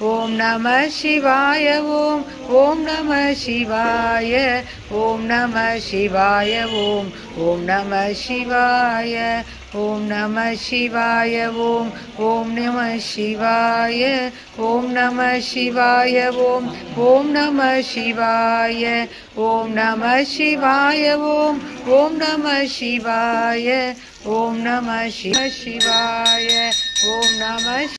ஓம் நம சிவாய ஓம் ஓம் நம சிவாய ஓம் நம சிவாய ஓம் ஓம் நம சிவாய ஓம் நம சிவாய ஓம் ஓம் நம சிவாய ஓம் நம சிவாய ஓம் ஓம் நம சிவாய ஓம் நம சிவாய ஓம் ஓம் நம சிவாய ஓம் நம சிவ சிவாய ஓம் நம